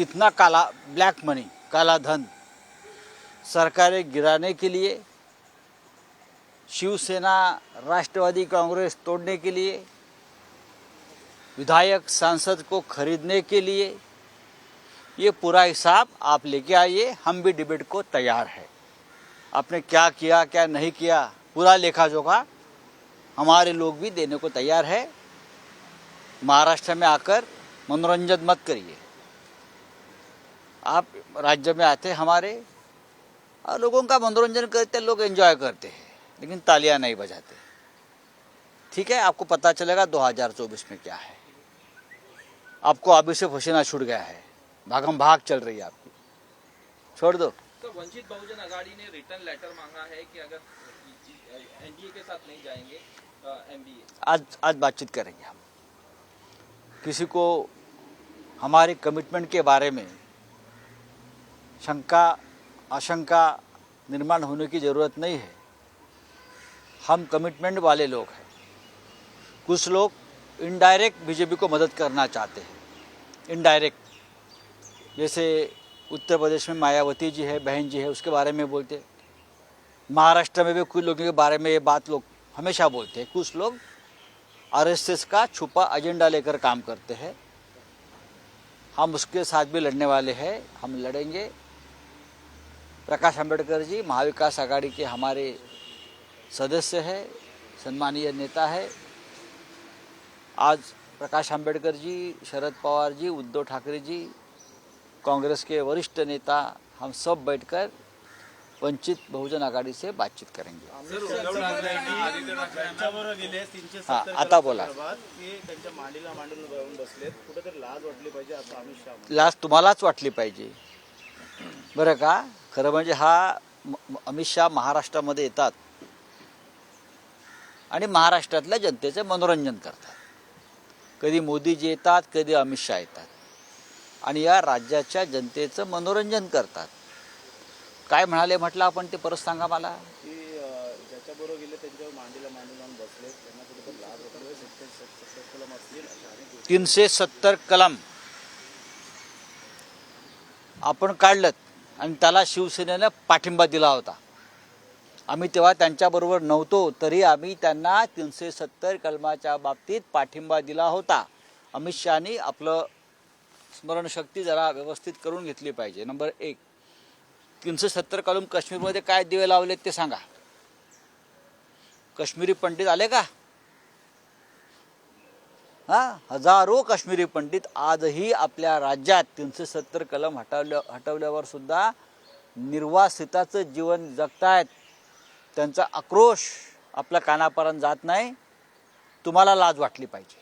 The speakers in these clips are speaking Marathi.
कितना काला ब्लैक मनी काला धन। सरकारें गिराने के लिए, शिवसेना, राष्ट्रवादी कांग्रेस तोड़ने के लिए, विधायक, सांसद को खरीदने के लिए, ये पूरा हिसाब आप लेके आइए, हम भी डिबेट को तैयार है। आपने क्या किया, क्या नहीं किया, पूरा लेखा जोखा हमारे लोग भी देने को तैयार है। महाराष्ट्र में आकर मनोरंजन मत करिए। आप राज्य में आते हमारे और लोगों का मनोरंजन करते हैं, लोग एंजॉय करते हैं लेकिन तालियाँ नहीं बजाते। ठीक है आपको पता चलेगा 2024 में क्या है। आपको अभी से पसीना छूट गया है। भागम भाग चल रही है आपकी। छोड़ दो। तो वंचित बहुजन अघाड़ी ने रिटर्न लेटर मांगा है कि अगर एनडीए के साथ नहीं जाएँगे आज आज बातचीत करेंगे हम। किसी को हमारे कमिटमेंट के बारे में शंका, आशंका निर्माण होने की ज़रूरत नहीं है। हम कमिटमेंट वाले लोग हैं। कुछ लोग इनडायरेक्ट बीजेपी को मदद करना चाहते हैं। इनडायरेक्ट जैसे उत्तर प्रदेश में मायावती जी है, बहन जी है, उसके बारे में बोलते महाराष्ट्र में भी कुछ लोगों के बारे में ये बात लोग हमेशा बोलते हैं। कुछ लोग आरएसएस का छुपा एजेंडा लेकर काम करते हैं। हम उसके साथ भी लड़ने वाले हैं। हम लड़ेंगे। प्रकाश अंबेडकर जी महाविकास आघाड़ी के हमारे सदस्य है सम्मानीय नेता है। आज प्रकाश अंबेडकर जी शरद पवार जी उद्धव ठाकरे जी कांग्रेस के वरिष्ठ नेता हम सब बैठकर वंचित बहुजन आघाड़ी से बातचीत करेंगे। हा, आता बोला. लाज तुम्हालाच वाटली पाहिजे. बरं का? खरं म्हणजे हा अमित शहा महाराष्ट्रामध्ये येतात. आणि महाराष्ट्रातल्या जनतेचं मनोरंजन करतात. कधी मोदीजी येतात कधी अमित शहा येतात. आणि या राज्याच्या जनतेचं मनोरंजन करतात. काय म्हणाले म्हटलं आपण ते परत सांगा मला? की अं, ज्याच्याबरोबर गेले त्यांच्यावर मांडीला मांडून जाऊन बसलेत त्यांना कुठेतरी लाज वाटली पाहिजे सत्य कलम असतील अशा अनेक गोष्टी तीनशे सत्तर कलम आपण काढलं आणि त्याला शिवसेनेनं पाठिंबा दिला होता. आम्ही तेव्हा त्यांच्याबरोबर नव्हतो तरी आम्ही त्यांना तीनशे सत्तर कलमाच्या बाबतीत पाठिंबा दिला होता. अमित शहानी आपलं स्मरणशक्ती जरा व्यवस्थित करून घेतली पाहिजे. नंबर एक. तीनशे सत्तर कलम काश्मीरमध्ये काय दिवे लावलेत ते सांगा. काश्मीरी पंडित आले का? हा हजारो काश्मीरी पंडित आजही आपल्या राज्यात तीनशे सत्तर कलम हटवल्या हटवल्यावर सुद्धा निर्वासिताचं जीवन जगतायत. त्यांचा आक्रोश आपल्या कानापर्यंत जात नाही. तुम्हाला लाज वाटली पाहिजे.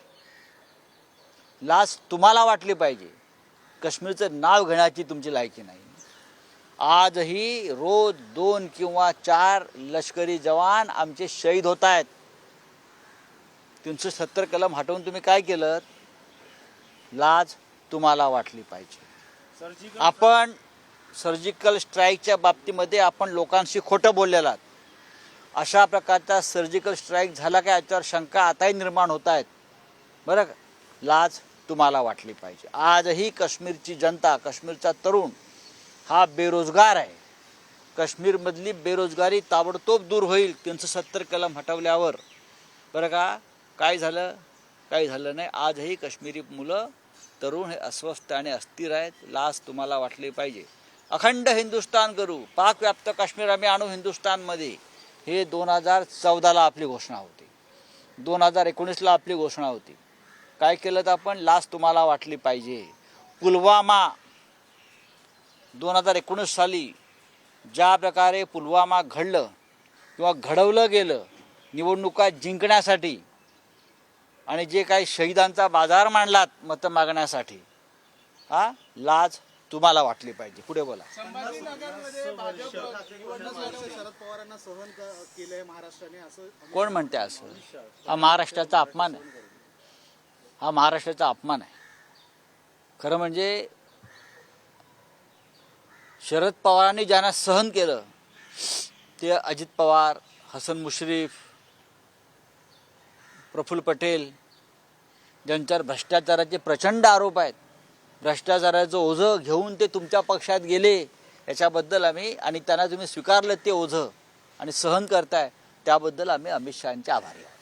लाज तुम्हाला वाटली पाहिजे. काश्मीरचं नाव घेण्याची तुमची लायकी नाही. आजही रोज दोन किंवा चार लष्करी जवान आमचे शहीद होत आहेत तीनशे सत्तर कलम हटवून तुम्ही काय केलं? लाज तुम्हाला वाटली पाहिजे. आपण सर्जिकल स्ट्राईकच्या बाबतीमध्ये आपण लोकांशी खोटं बोललेला आहात. अशा प्रकारचा सर्जिकल स्ट्राईक झाला का याच्यावर शंका आताही निर्माण होत आहेत. बरं का? लाज तुम्हाला वाटली पाहिजे. आजही काश्मीरची जनता काश्मीरचा तरुण हा बेरोजगार आहे. काश्मीरमधली बेरोजगारी ताबडतोब दूर होईल. तीनशे सत्तर कलम हटवल्यावर. बरं का? काय झालं? काय झालं नाही? आजही काश्मीरी मुलं तरुण हे अस्वस्थ आणि अस्थिर आहेत. लाच तुम्हाला वाटली पाहिजे. अखंड हिंदुस्तान करू. पाकव्याप्त काश्मीर आम्ही आणू हिंदुस्तानमध्ये हे दोन हजार चौदाला आपली घोषणा होती. दोन हजार एकोणीसला आपली घोषणा होती. काय केलं तर आपण? लाच तुम्हाला वाटली पाहिजे. पुलवामा दोन हजार एकोणीस साली ज्या प्रकारे पुलवामा घडलं किंवा घडवलं गेलं निवडणुका जिंकण्यासाठी आणि जे काही शहीदांचा बाजार मांडलात मतं मागण्यासाठी हा लाज तुम्हाला वाटली पाहिजे. पुढे बोला. संभाजीनगरमध्ये भाजप पन्नास वर्ष शरद पवारांना सहन क- केलंय महाराष्ट्राने असं कोण म्हणते असं? हा महाराष्ट्राचा अपमान आहे. हा महाराष्ट्राचा अपमान आहे. खरं म्हणजे शरद पवारांनी ज्यांना सहन केलं ते अजित पवार हसन मुश्रीफ प्रफुल्ल पटेल ज्यांच्यावर भ्रष्टाचाराचे प्रचंड आरोप आहेत. भ्रष्टाचाराचं ओझं घेऊन ते तुमच्या पक्षात गेले याच्याबद्दल आम्ही आणि त्यांना तुम्ही स्वीकारलं ते ओझं आणि सहन करताय त्याबद्दल आम्ही अमित शहाचे आभारी आहोत.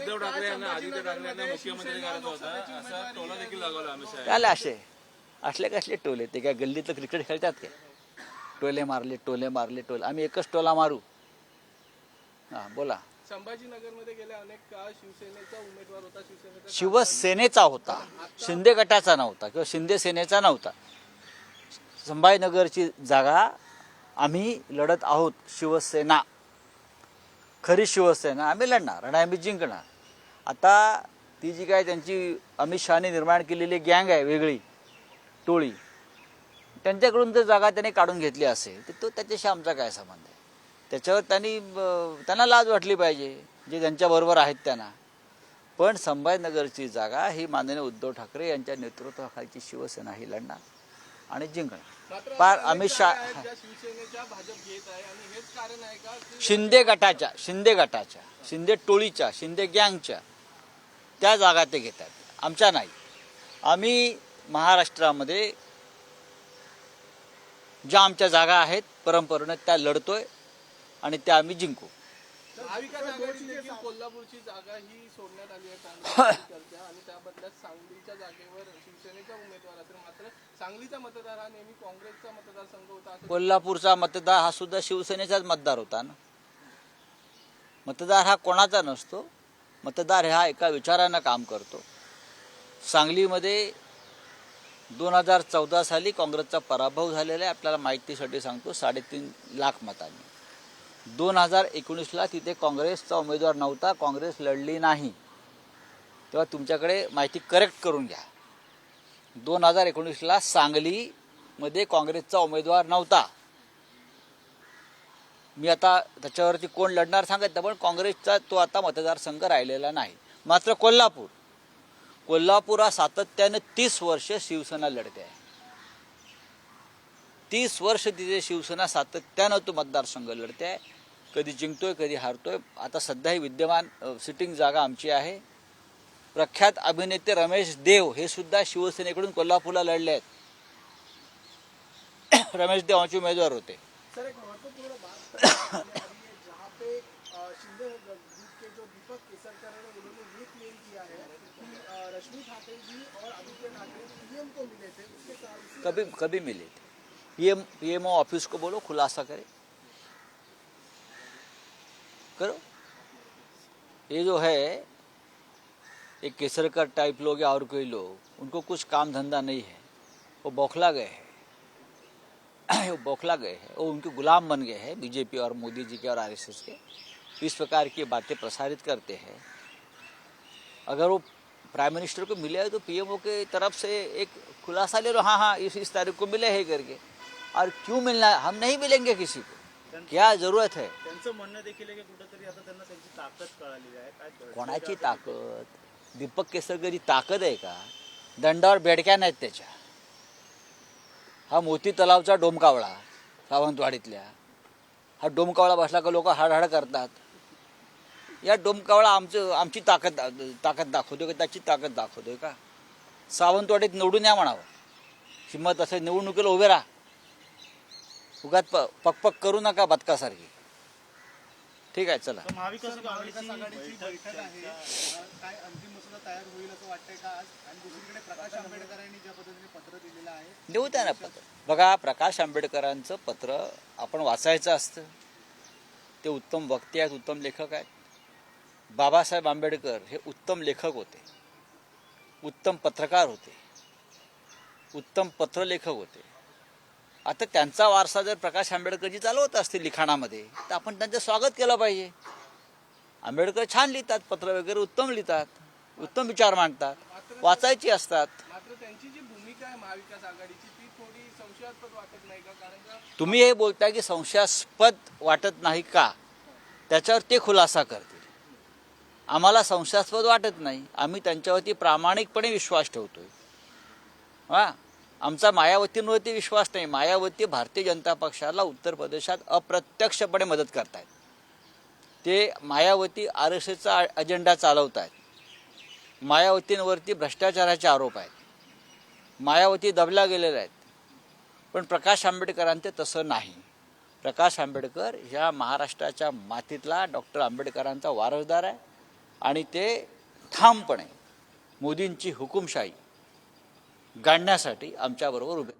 उद्धव ठाकरे यांना आदित्य ठाकरे यांना मुख्यमंत्री करायचं होतं. असा टोला देखील लागवला अमित शहा काय असे. असले कसले टोले? ते काय गल्लीतलं क्रिकेट खेळतात काय? टोले मारले टोले मारले टोले. आम्ही एकच टोला मारू. हां बोला. संभाजीनगरमध्ये गेल्या अनेक काळ शिवसेनेचा उमेदवार होता. शिवसेनेचा शिवसेनेचा होता. शिंदे गटाचा नव्हता किंवा शिंदे सेनेचा नव्हता. संभाजीनगरची जागा आम्ही लढत आहोत. शिवसेना. खरी शिवसेना. आम्ही लढणार आणि आम्ही जिंकणार. आता ती जी काय त्यांची अमित शहाने निर्माण केलेली गँग आहे वेगळी टोळी त्यांच्याकडून जर जागा त्यांनी काढून घेतली असेल तर तो त्याच्याशी आमचा काय संबंध आहे? त्याच्यावर त्यांनी त्यांना लाज वाटली पाहिजे जे त्यांच्याबरोबर आहेत त्यांना. पण संभाजीनगरची जागा ही माननीय उद्धव ठाकरे यांच्या नेतृत्वाखालची शिवसेना ही लढणार आणि जिंकणार. पार अमित शहा- शिंदे गटाच्या शिंदे गटाच्या शिंदे टोळीच्या शिंदे गँगच्या त्या जागा ते घेतात आमच्या नाही. आम्ही महाराष्ट्रामध्ये ज्या आमच्या जागा आहेत परंपरेनं त्या लढतोय. आणि त्या आम्ही जिंकू. महाविकास आघाडी देखील कोल्हापूरची जागा ही सोडण्यात आली आहे आणि त्या बदल्यात सांगलीच्या जागेवर शिवसेनेचा उमेदवार असेल मात्र सांगलीचा मतदार हा नेहमी काँग्रेसचा मतदारसंघ होता असं कोल्हापूरचा मतदार हा सुद्धा शिवसेनेचाच मतदार होता ना? मतदार हा कोणाचा नसतो? मतदार हा एका विचारानं काम करतो. सांगलीमध्ये दोन हजार चौदा साली काँग्रेसचा पराभव झालेला आहे. आपल्याला माहितीसाठी सांगतो साडेतीन लाख मतांनी. दोन हजार एकोणीसला तिथे काँग्रेसचा उमेदवार नव्हता काँग्रेस लढली नाही. तेव्हा तुमच्याकडे माहिती करेक्ट करून घ्या. दोन हजार एकोणीसला सांगलीमध्ये काँग्रेसचा उमेदवार नव्हता. मी आता त्याच्यावरती कोण लढणार सांगत पण काँग्रेसचा तो आता मतदारसंघ राहिलेला नाही. मात्र कोल्हापूर. कोल्हापूर हा सातत्यानं तीस वर्ष शिवसेना लढते आहे. तीस वर्ष तिथे शिवसेना सातत्यानं तो मतदारसंघ लढते आहे. कधी जिंकतोय कधी हारतोय. आता सध्या ही विद्यमान सिटिंग जागा आमची आहे. प्रख्यात अभिनेते रमेश देव हे सुद्धा शिवसेनेकडून कोल्हापूरला लढले आहेत. रमेश देव आमचे उमेदवार होते. कभी कभी मिले थे। पीएम पीएमओ ऑफ़िस को बोलो, खुलासा करे। करो। ये जो है, एक केसरकर टाइप लोग या और कोई लोग, उनको कुछ काम धंधा नहीं है। वो बौखला गए हैं। वो बौखला गए हैं। वो उनके गुलाम बन गए हैं, बीजेपी और मोदी जी के और आरएसएस के। इस प्रकार की बातें प्रसारित करते हैं। अगर वो प्राइम मिनिस्टर को मिले तो पीएमओ के तरफ़ से एक खुलासा ले लो हाँ हाँ इस इस तारीख को मिले है करके। और क्यों मिलना हम नहीं मिलेंगे किसी को। क्या जरूरत है? त्यांचं म्हणणं देखील आहे की कुठंतरी आता त्यांना त्यांची ताकद कळाली आहे. काय कळलं? कोणाची ताकद? दीपक केसरकरची ताकद आहे का? दंडावर बेडक्या नाहीत त्याच्या. हा मोती तलावचा डोमकावळा सावंतवाडीतल्या. हा डोमकावळा बसला का लोक हाडहाड करतात. या डोमकावळा आमचं आमची ताकद ताकद दाखवतोय का? त्याची ताकद दाखवतोय का? सावंतवाडीत निवडून या म्हणावं. हिंमत असेल निवडणुकीला उभे राहा. उगाच प पकपक करू नका बदकासारखी ठीक आहे चला. तर महाविकास महाविकास आघाडीची आघाडीची बैठक आहे. अ, काय अंतिम मसुदा तयार होईल असं वाटतंय का आज? आणि दुसरीकडे प्रकाश आंबेडकरांनी ज्या पद्धतीने पत्र दिलेलं आहे देऊ द्या ना पत्र. बघा प्रकाश आंबेडकरांचं पत्र आपण वाचायचं असतं. ते उत्तम वक्ते आहेत उत्तम लेखक आहेत. बाबासाहेब आंबेडकर हे उत्तम लेखक होते. उत्तम पत्रकार होते. उत्तम पत्रलेखक होते. आता त्यांचा वारसा जर प्रकाश आंबेडकरजी चालवत असतील लिखाणामध्ये तर आपण त्यांचं स्वागत केलं पाहिजे. आंबेडकर छान लिहितात पत्र वगैरे उत्तम लिहितात उत्तम विचार मांडतात वाचायची असतात. तुम्ही हे बोलताय की संशयास्पद वाटत नाही का? त्याच्यावर ते खुलासा करतील. आम्हाला संशयास्पद वाटत नाही. आम्ही त्यांच्यावरती प्रामाणिकपणे विश्वास ठेवतोय. हा? आमचा मायावतींवरती विश्वास नाही. मायावती भारतीय जनता पक्षाला उत्तर प्रदेशात अप्रत्यक्षपणे मदत करतायत. ते मायावती आर एस एसचा अजेंडा चालवत आहेत मायावतींवरती भ्रष्टाचाराचे आरोप आहेत. मायावती दबल्या गेलेल्या आहेत. पण प्रकाश आंबेडकरांचे तसं नाही. प्रकाश आंबेडकर ह्या महाराष्ट्राच्या मातीतला डॉक्टर आंबेडकरांचा वारसदार आहे आणि ते ठामपणे मोदींची हुकुमशाही गाडण्यासाठी आमच्याबरोबर उभे.